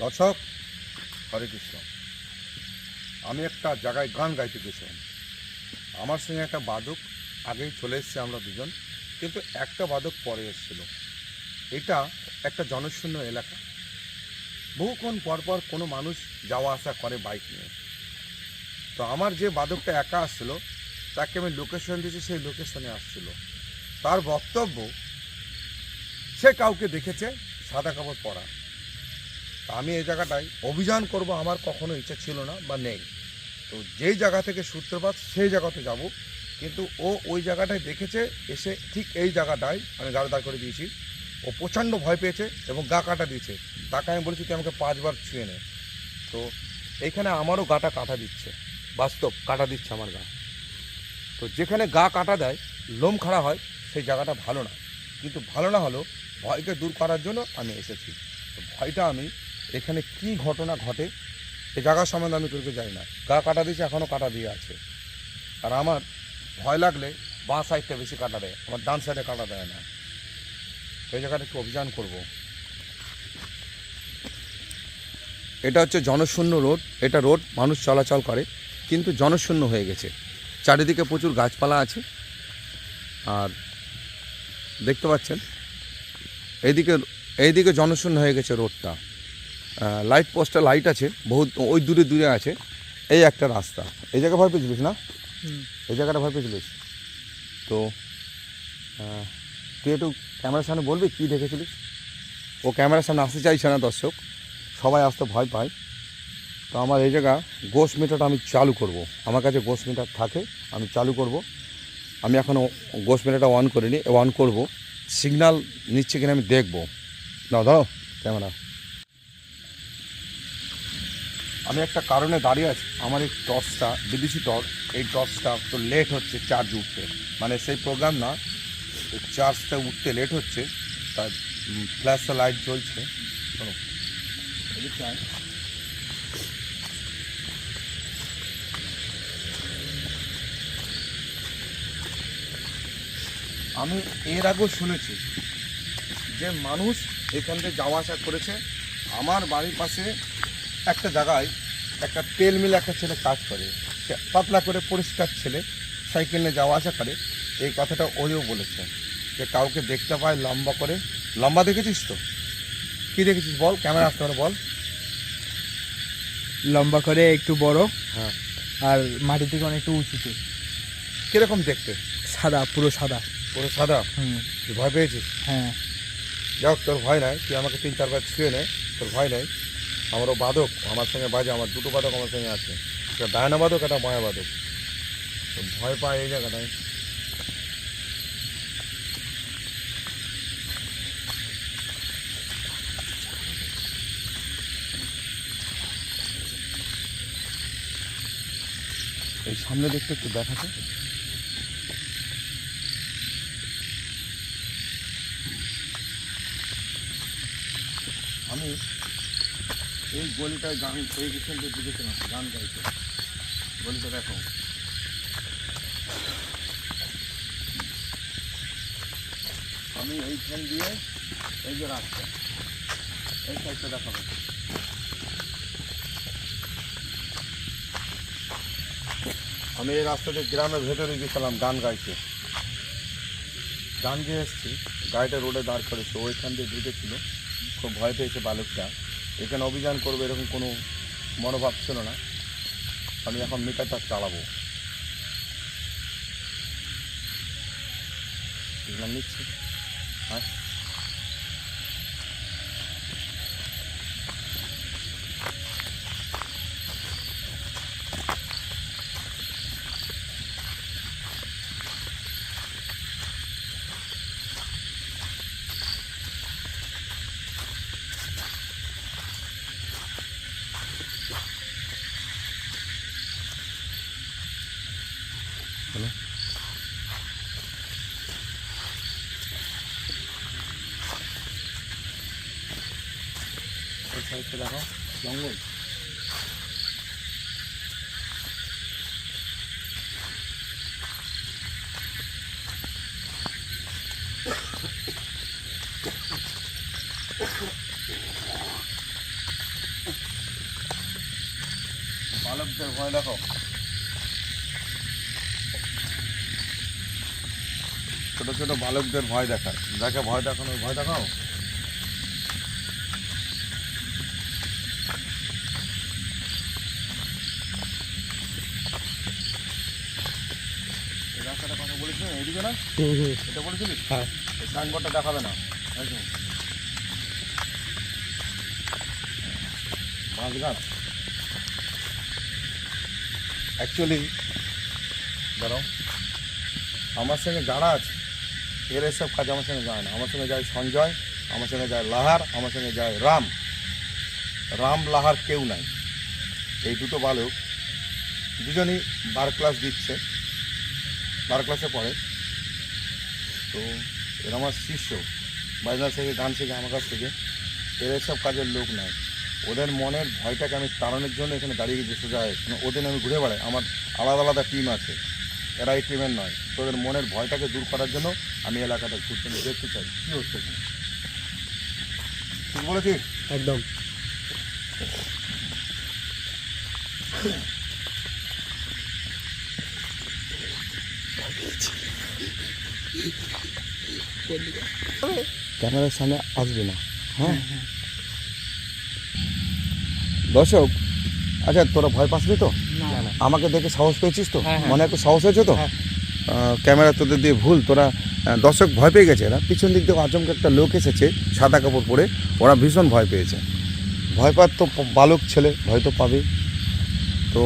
দর্শক, হরে কৃষ্ণ। আমি একটা জায়গায় গান গাইতে গেছিলাম। আমার সঙ্গে একটা বাদক, আগেই চলে এসছে আমরা দুজন, কিন্তু একটা বাদক পরে এসেছিল। এটা একটা জনশূন্য এলাকা। বহুক্ষণ পর পর কোনো মানুষ যাওয়া আসা করে বাইক নিয়ে। তো আমার যে বাদকটা একা আসছিল, তাকে আমি লোকেশন দিয়েছি, সেই লোকেশনে আসছিল। তার বক্তব্য, সে কাউকে দেখেছে, সাদা কাপড় পরা। আমি এই জায়গাটায় অভিযান করব আমার কখনো ইচ্ছা ছিল না বা নেই। তো যেই জায়গা থেকে সূত্রপাত, সেই জায়গাতে যাব। কিন্তু ও ওই জায়গাটায় দেখেছে, এসে ঠিক এই জায়গাটায় আমি গাড়ি দাঁড় করে দিয়েছি। ও প্রচণ্ড ভয় পেয়েছে এবং গা কাটা দিয়েছে। তাকে আমি বলেছি, তুই আমাকে পাঁচবার ছুঁয়ে নে। তো এইখানে আমারও গাটা কাটা দিচ্ছে। বাস্তব কাটা দিচ্ছে আমার গা। তো যেখানে গা কাটা দেয়, লোম খাড়া হয়, সেই জায়গাটা ভালো না। কিন্তু ভালো না হলেও ভয়কে দূর করার জন্য আমি এসেছি। তো ভয়টা আমি এখানে কি ঘটনা ঘটে? এই জায়গার সম্বন্ধে আমি তোকে জানি না। গা কাটা দিয়েছে এখনও কাটা দিয়ে আছে। আর আমার ভয় লাগলে বাঁ সাইডটা বেশি কাটা দেয়, আমার ডান সাইডে কাটা দেয় না। এই জায়গাটা একটু অভিযান করব। এটা হচ্ছে জনশূন্য রোড। এটা রোড মানুষ চলাচল করে, কিন্তু জনশূন্য হয়ে গেছে। চারিদিকে প্রচুর গাছপালা আছে। আর দেখতে পাচ্ছেন, এইদিকে এইদিকে জনশূন্য হয়ে গেছে রোডটা। লাইট পোস্টে লাইট আছে বহুত ওই দূরে দূরে আছে। এই একটা রাস্তা। এই জায়গা ভয় পেয়েছিলিস না? এই জায়গাটা ভয় পেয়েছিলিস? তো তুই একটু ক্যামেরার সামনে বলবি কী দেখেছিলিস? ও ক্যামেরার সামনে আসতে চাইছে না দর্শক সবাই আসতে ভয় পায়। তো আমার এই জায়গা গোস মিটারটা আমি চালু করব। আমার কাছে গোস মিটার থাকে আমি চালু করব। আমি এখনও গোস মিটারটা অন করিনি অন করব। সিগন্যাল নিচ্ছে কিনা আমি দেখব। না ধরো ক্যামেরা। আমি একটা কারণে দাঁড়িয়ে আছি। আমার এই টর্চটা, বিদেশি টর্চ, এই টর্চটা তো লেট হচ্ছে চার্জ উঠতে। মানে সেই প্রোগ্রাম না চার্জটা উঠতে লেট হচ্ছে তার ফ্ল্যাশ লাইট জ্বলছে। আমি এর আগেও শুনেছি যে মানুষ এখান থেকে যাওয়া আসা করেছে। আমার বাড়ির পাশে একটা জায়গায় একটা তেল মিলে একটা ছেলে কাজ করে সে পাতলা করে পরিষ্কার ছেলে সাইকেল নিয়ে যাওয়া আসা করে এই কথাটা ওইও বলেছে যে কাউকে দেখতে পায় লম্বা করে। লম্বা দেখেছিস তো? কি দেখেছিস বল? ক্যামেরা আসতে পারে বল। লম্বা করে একটু বড় হ্যাঁ। আর মাটি থেকে অনেকটা উঁচুতে। কীরকম দেখতে? সাদা পুরো সাদা। পুরো সাদা? হুম। তুই ভয় পেয়েছিস? হ্যাঁ। যাক তোর ভয় নাই। তুই আমাকে তিন চারবার ছুঁয়ে নে তোর ভয় নাই। আমারও বাদক, আমার সঙ্গে বাজে, আমার দুটো বাদক আমার সঙ্গে আছে। একটা ডায়না বাদক, একটা মায়া বাদক। তো ভয় পায় এই জায়গাটায়। এই সামনে দেখতে একটু দেখাতে আমি এই গলিটায় গান, এই রিসেন্টলি বুঝেছিলাম গান গাইতে। গলিটা দেখো। আমি এইখান দিয়ে এই যে রাস্তা, এই সাইডটা দেখাবো। আমি এই রাস্তাতে গ্রামের ভেতরে গেছিলাম গান গাইতে। গান গিয়ে এসেছি, গাড়িটা রোডে দাঁড় করেছে, ওইখান দিয়ে ঢুকেছিল খুব ভয় পেয়েছে বালকটা। এখানে অভিযান করবে এরকম কোনো মনোভাব ছিল না। আমি এখন মিটারটা চালাবো। নিচ্ছি। হ্যাঁ এই সাইডটা দেখো জঙ্গল বালকদের ভয় দেখো ছোট ছোট বালকদের ভয় দেখায়। যাকে ভয় দেখানো ভয় দেখাও। রাস্তাটা কথা না? এইদিকে না এটা বলেছিলি? হ্যাঁ। সাইনবোর্ডটা দেখাবে না। একদম বাঁশ গাছ। অ্যাকচুয়ালি দাঁড়াও। আমার সঙ্গে যারা আছে, এর এসব কাজ আমার সঙ্গে যায় না। আমার সঙ্গে যায় সঞ্জয়, আমার সঙ্গে যায় লাহার, আমার সঙ্গে যায় রাম। রাম, লাহার কেউ নাই। এই দুটো বালক দুজনই বার ক্লাস দিচ্ছে, বার ক্লাসে পড়ে। তো এরা আমার শিষ্য। বাজনা থেকে, গান শেখে আমার কাছ থেকে। এর এসব কাজের লোক নাই। ওদের মনের ভয়টাকে আমি তাড়ানোর জন্য এখানে দাঁড়িয়ে গেছি সোজা হয়ে। মানে ওদের আমি ঘুরে বেড়াই। আমার আলাদা আলাদা টিম আছে। এরা এই টিমের নয়। তো ওদের মনের ভয়টাকে দূর করার জন্য আমি এলাকাটা ঘুরতে নিয়ে দেখতে চাই। কী হচ্ছে ঠিক বলেছিস? একদম। ক্যামেরার সামনে আসবে না। হ্যাঁ। দর্শক আচ্ছা তোরা ভয় পাসনি তো? না। না আমাকে দেখে সাহস পেয়েছিস তো? হ্যাঁ, হ্যাঁ। মনে একটু সাহস হয়েছে তো? হ্যাঁ। ক্যামেরা তোদের দিয়ে ভুল তোরা দর্শক ভয় পেয়ে গেছে এরা পিছন দিক থেকে আচমকা একটা লোক এসেছে সাদা কাপড় পরে ওরা ভীষণ ভয় পেয়েছে। ভয় পাওয়ার তো বালক ছেলে ভয় তো পাবে তো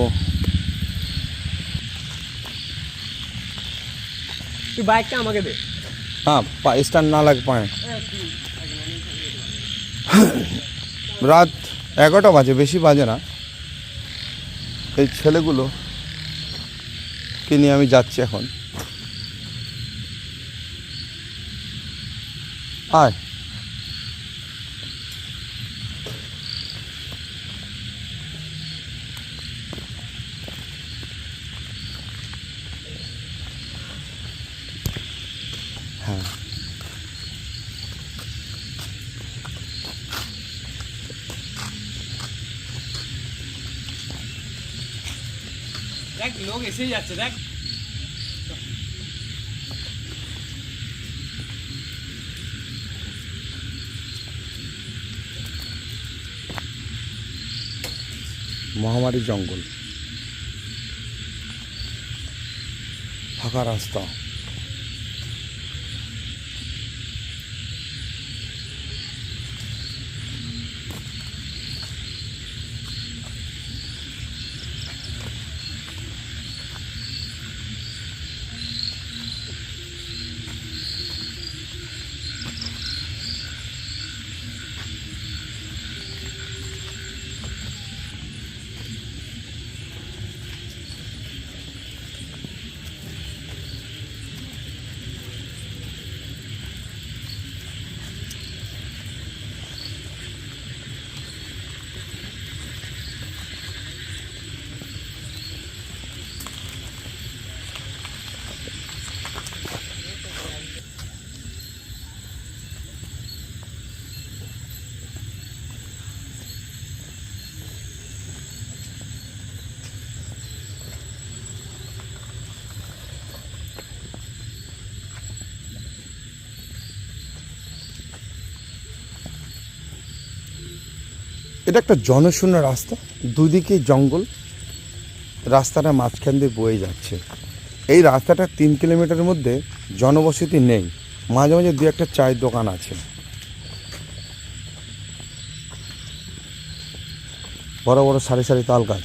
তুই বাইকটা আমাকে দে। হ্যাঁ স্ট্যান্ড না লাগে পায়ে। রাত এগারোটা বাজে বেশি বাজে না। এই ছেলেগুলো নিয়ে আমি যাচ্ছি এখন? আয়। এসেই যাচ্ছে দেখ। মহামারী জঙ্গল। ফাঁকা রাস্তা। এটা একটা জনশূন্য রাস্তা। দুদিকে জঙ্গল। রাস্তাটা মাঝখান দিয়ে বয়ে যাচ্ছে। এই রাস্তাটা তিন কিলোমিটারের মধ্যে জনবসতি নেই। মাঝে মাঝে দু একটা চায়ের দোকান আছে। বড় বড় সারি সারি তাল গাছ।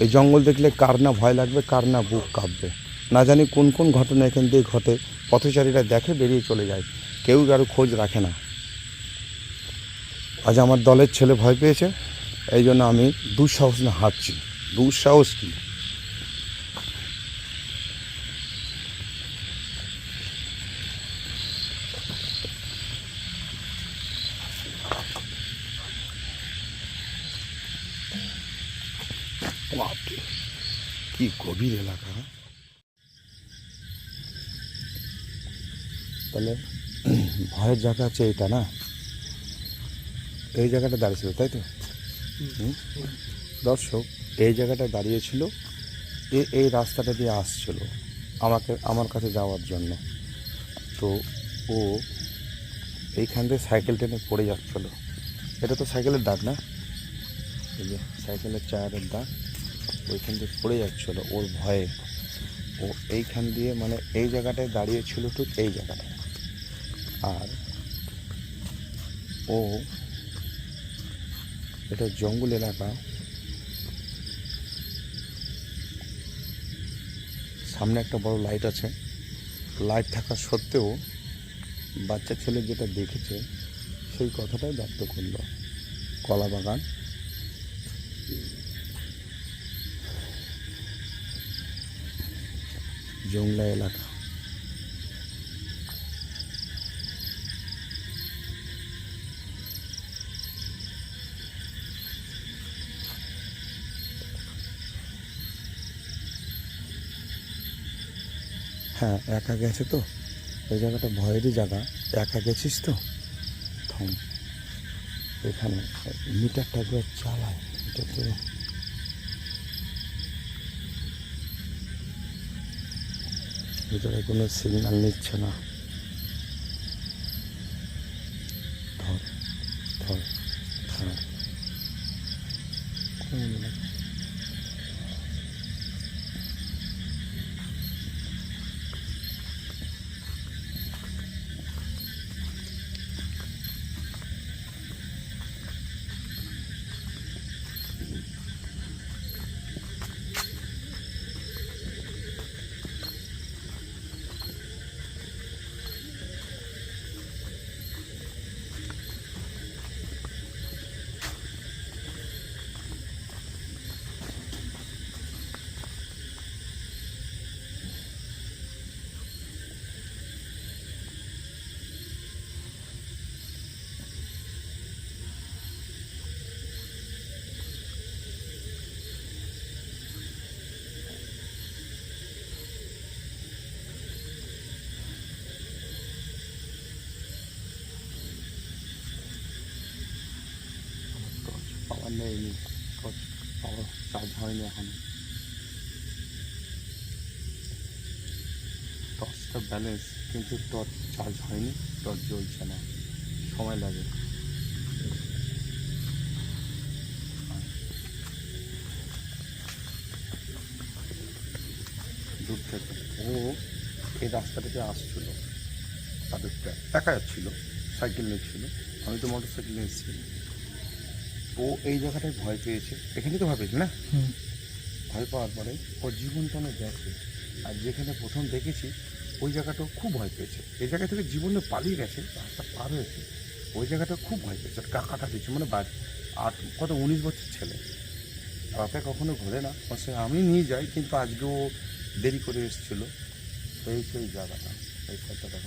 এই জঙ্গল দেখলে কার না ভয় লাগবে, কার না বুক কাঁপবে। না জানি কোন কোন ঘটনা এখান দিয়ে ঘটে। পথচারীরা দেখে বেরিয়ে চলে যায়। কেউ কারও খোঁজ রাখে না। আজ আমার দলের ছেলে ভয় পেয়েছে, এই জন্য আমি দুঃসাহস না হাঁটছি। দুঃসাহস কি? গভীর এলাকা হ্যাঁ? তাহলে ভয়ের জায়গা আছে এটা, না? এই জায়গাটা দাঁড়িয়েছিল, তাই তো? দর্শক, এই জায়গাটায় দাঁড়িয়েছিল, এ, এই রাস্তাটা দিয়ে আসছিল আমাকে, আমার কাছে যাওয়ার জন্য। তো ও এইখান দিয়ে সাইকেল টেনে পড়ে যাচ্ছিল। এটা তো সাইকেলের দাগ না? এই যে সাইকেলের টায়ারের দাগ, ওইখান দিয়ে পড়ে যাচ্ছিল ওর ভয়ে। ও এইখান দিয়ে মানে এই জায়গাটায় দাঁড়িয়েছিল, ঠিক এই জায়গাটায়। আর ও এটা জঙ্গল এলাকা। সামনে একটা বড় লাইট আছে। লাইট থাকা সত্ত্বেও বাচ্চা ছেলে যেটা দেখেছে, সেই কথাটাই ব্যক্ত করল। কলা বাগান। জংলা এলাকা। হ্যাঁ একা গেছে তো। ওই জায়গাটা ভয়েরই জায়গা। একা গেছিস তো? থম। এখানে মিটারটা একবার চালায় মিটারটা ভিতরে কোনো সিগন্যাল নিচ্ছে না। চার্জ হয়নি এখন টর্চটা ব্যালেন্স কিন্তু টর্চ চার্জ হয়নি টর্চ জ্বলছে না সময় লাগে দূর থেকে ও এই রাস্তাটাতে আসছিল তাদেরটা একা যাচ্ছিল সাইকেল নিচ্ছিল আমি তো মোটর সাইকেল নিয়েছি ও এই জায়গাটায় ভয় পেয়েছে। এখানেই তো ভয় পেয়েছে না? ভয় পাওয়ার পরে ওর জীবনটা অনেক গেছে আর যেখানে প্রথম দেখেছি ওই জায়গাটাও খুব ভয় পেয়েছে। এই জায়গা থেকে জীবনে পালিয়ে গেছে রাস্তা পার হয়েছে। ওই জায়গাটা খুব ভয় পেয়েছে। আর কাকাটা দিচ্ছে মানে বাড়ি। আট কত উনিশ বছর ছেলে। রাতে কখনো ঘোরে না। সে আমি নিয়ে যাই কিন্তু আজকেও দেরি করে এসেছিল। তো এই সেই জায়গাটা এই কথাটা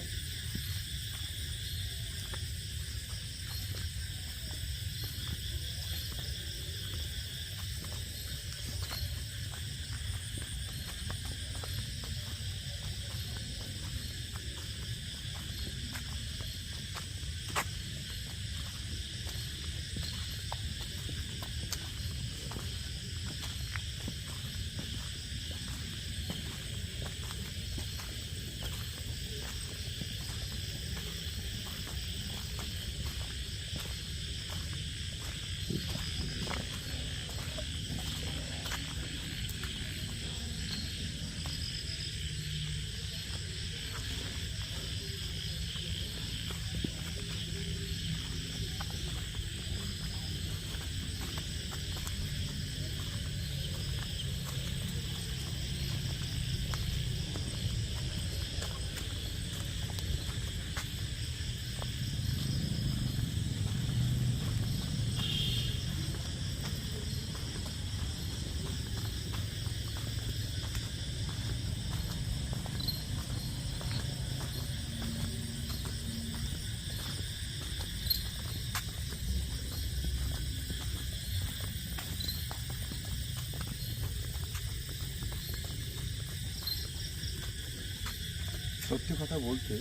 সত্যি কথা বলতে,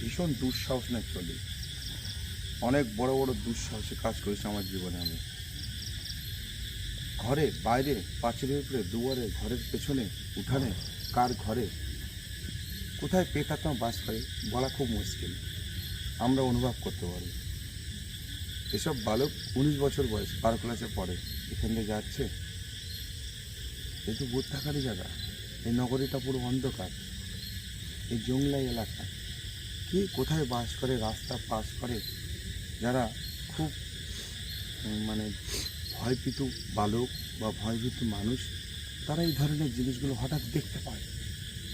ভীষণ দুঃসাহস নিয়ে চলি। অনেক বড় বড় দুঃসাহসে কাজ করেছি আমার জীবনে আমি। ঘরে, বাইরে, পাঁচিলের উপরে, দুয়ারে, ঘরের পেছনে, উঠানে, কার ঘরে, কোথায় পেতাত্মা বাস করে, বলা খুব মুশকিল। আমরা অনুভব করতে পারি। এসব বালক উনিশ বছর বয়স, বারো ক্লাসে পড়ে। এখান থেকে যাচ্ছে। এই তো ভূত থাকারই জায়গা। এই নগরীটা পুরো অন্ধকার। এই জংলাই এলাকা। কে কোথায় বাস করে, রাস্তা পাস করে? যারা খুব মানে ভয়ভীত বালক বা ভয়ভীত মানুষ, তারা এই ধরনের জিনিসগুলো হঠাৎ দেখতে পায়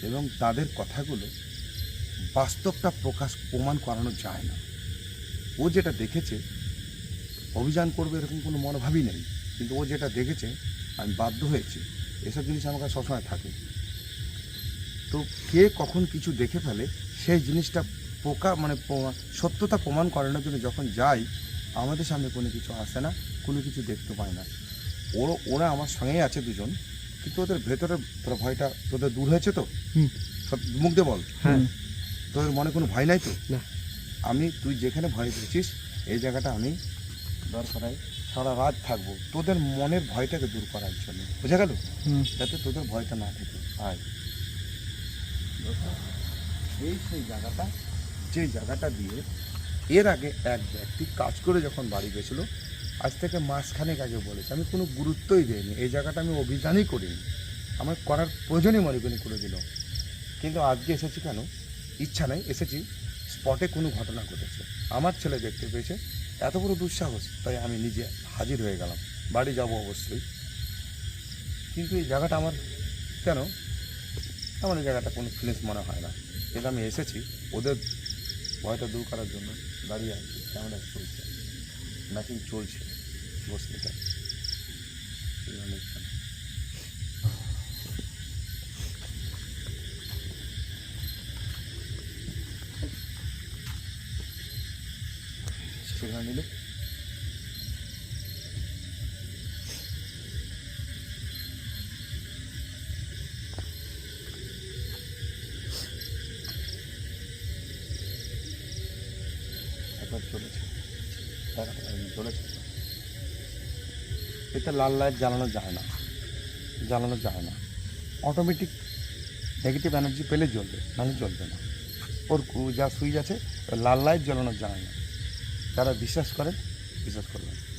এবং তাদের কথাগুলো বাস্তবটা প্রকাশ, প্রমাণ করানো যায় না। ও যেটা দেখেছে, অভিযান করবে এরকম কোনো মনোভাবই নেই। কিন্তু ও যেটা দেখেছে, আমি বাধ্য হয়েছি। এসব জিনিস আমার কাছে সবসময় থাকে। তো কে কখন কিছু দেখে ফেলে সেই জিনিসটা পোকা মানে সত্যতা প্রমাণ করানোর জন্য যখন যাই আমাদের সামনে কোনো কিছু আসে না কোনো কিছু দেখতে পায় না। ওরা ওরা আমার সঙ্গেই আছে দুজন কিন্তু ওদের ভেতরে তোর ভয়টা তোদের দূর হয়েছে তো? মুখ দিয়ে বল। হ্যাঁ। তোদের মনে কোনো ভয় নাই তো? না। আমি তুই যেখানে ভয় পেয়েছিস এই জায়গাটা আমি দরকার হয় সারা রাত থাকব। তোদের মনের ভয়টাকে দূর করার জন্য। বোঝা গেল? যাতে তোদের ভয়টা না থাকে। আয়। এই সেই জায়গাটা যে জায়গাটা দিয়ে এর আগে এক ব্যক্তি কাজ করে যখন বাড়ি গেছিল, আজ থেকে মাসখানেক আগে বলেছে, আমি কোনো গুরুত্বই দিইনি, এই জায়গাটা আমি অভিযানই করিনি। আমার করার প্রয়োজনই মনে করি করে দিল কিন্তু আজকে এসেছি কেন? ইচ্ছা নেই, এসেছি, স্পটে কোনো ঘটনা ঘটেছে। আমার ছেলে দেখতে পেয়েছে, এত বড় দুঃসাহস, তাই আমি নিজে হাজির হয়ে গেলাম। বাড়ি যাব অবশ্যই। কিন্তু এই জায়গাটা আমার, কেন? আমার এই জায়গাটা কোনো ফিলিংস মনে হয় না। কিন্তু আমি এসেছি, ওদের ভয়টা দূর করার জন্য দাঁড়িয়ে আছি ক্যামেরা চলছে। ম্যাচিং চলছে বসলিটা সেখানে নিলে একবার চলেছে। চলেছে। এটা লাল লাইট জ্বালানো যায় না। জ্বালানো যায় না। অটোমেটিক নেগেটিভ এনার্জি পেলে জ্বলবে, নাহলে জ্বলবে না। ওর যা সুইচ আছে, লাল লাইট জ্বালানো যায় না। যারা বিশ্বাস করেন, বিশ্বাস করবেন।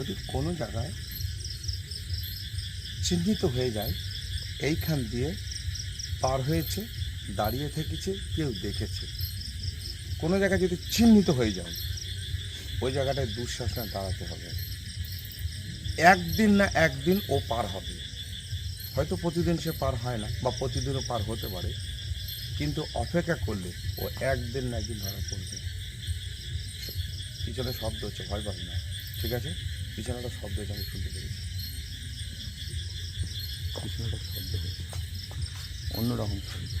যদি কোনো জায়গায় চিহ্নিত হয়ে যায়, এইখান দিয়ে পার হয়েছে, দাঁড়িয়ে থেকেছে, কেউ দেখেছে। কোনো জায়গায় যদি চিহ্নিত হয়ে যায়, ওই জায়গাটায় দুঃশাসনে দাঁড়াতে হবে। একদিন না একদিন ও পার হবে। হয়তো প্রতিদিন সে পার হয় না, বা প্রতিদিনও পার হতে পারে, কিন্তু অপেক্ষা করলে ও একদিন না একদিন ধরা পড়বে। পিছনে শব্দ হচ্ছে, ভয় পাবে না, ঠিক আছে? পিছনে শব্দ হচ্ছে আমি শুনতে পেরেছি। পিছনে শব্দ হচ্ছে অন্যরকম শব্দ।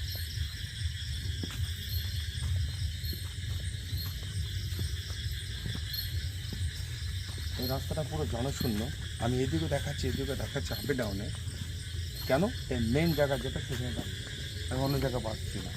এই রাস্তাটা পুরো জনশূন্য। আমি এদিকে দেখাচ্ছি এদিকে দেখাচ্ছি আপে ডাউনে কেন? এই মেন জায়গা যেটা, সেখানে আমি অন্য জায়গা পাচ্ছি না।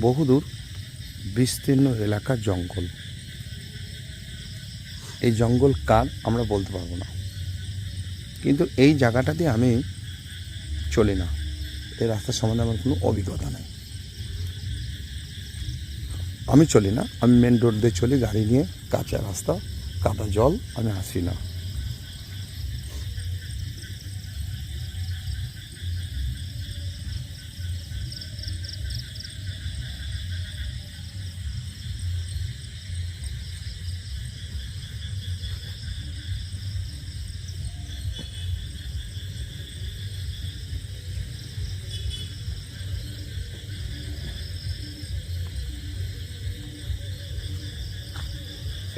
বহুদূর বিস্তীর্ণ এলাকার জঙ্গল। এই জঙ্গল কার আমরা বলতে পারব না। কিন্তু এই জায়গাটাতে আমি চলি না। এই রাস্তার সম্বন্ধে আমার কোনো অভিজ্ঞতা নেই। আমি চলি না। আমি মেন রোড দিয়ে চলি, গাড়ি নিয়ে, কাঁচা রাস্তা কাদা জল, আমি আসি না।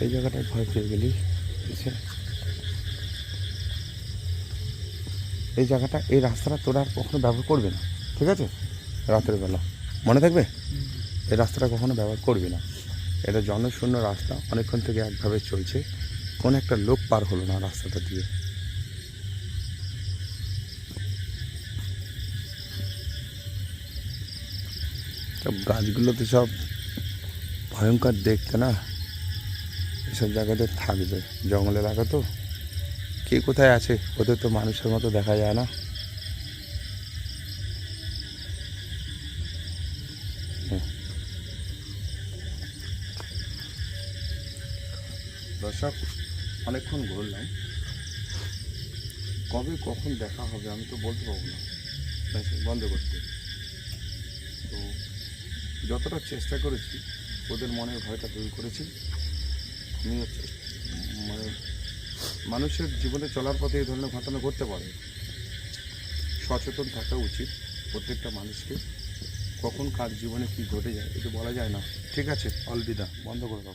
এই জায়গাটায় ভয় পেয়ে গেলি বুঝছে? এই জায়গাটা, এই রাস্তাটা তোরা আর কখনো ব্যবহার করবি না, ঠিক আছে? রাতের বেলা। মনে থাকবে? এই রাস্তাটা কখনো ব্যবহার করবি না। এটা জনশূন্য রাস্তা, অনেকক্ষণ থেকে একভাবে চলছে। কোনো একটা লোক পার হলো না রাস্তাটা দিয়ে। সব গাছগুলোতে সব ভয়ঙ্কর দেখতে না? এসব জায়গাতে থাকবে। জঙ্গল এলাকা তো? কে কোথায় আছে? ওদের তো মানুষের মতো দেখা যায় না। দর্শক, অনেকক্ষণ ঘুরলাম। কবে কখন দেখা হবে আমি তো বলতে পারব না। বন্ধ করতে। তো, যতটা চেষ্টা করেছি, ওদের মনের ভয়টা দূর করেছি। মানে মানুষের জীবনে চলার পথে এই ধরনের ঘটনা ঘটতে পারে। সচেতন থাকা উচিত প্রত্যেকটা মানুষকে। কখন কার জীবনে কি ঘটে যায়, এটা বলা যায় না। ঠিক আছে অলবিদা বন্ধ করে দাও।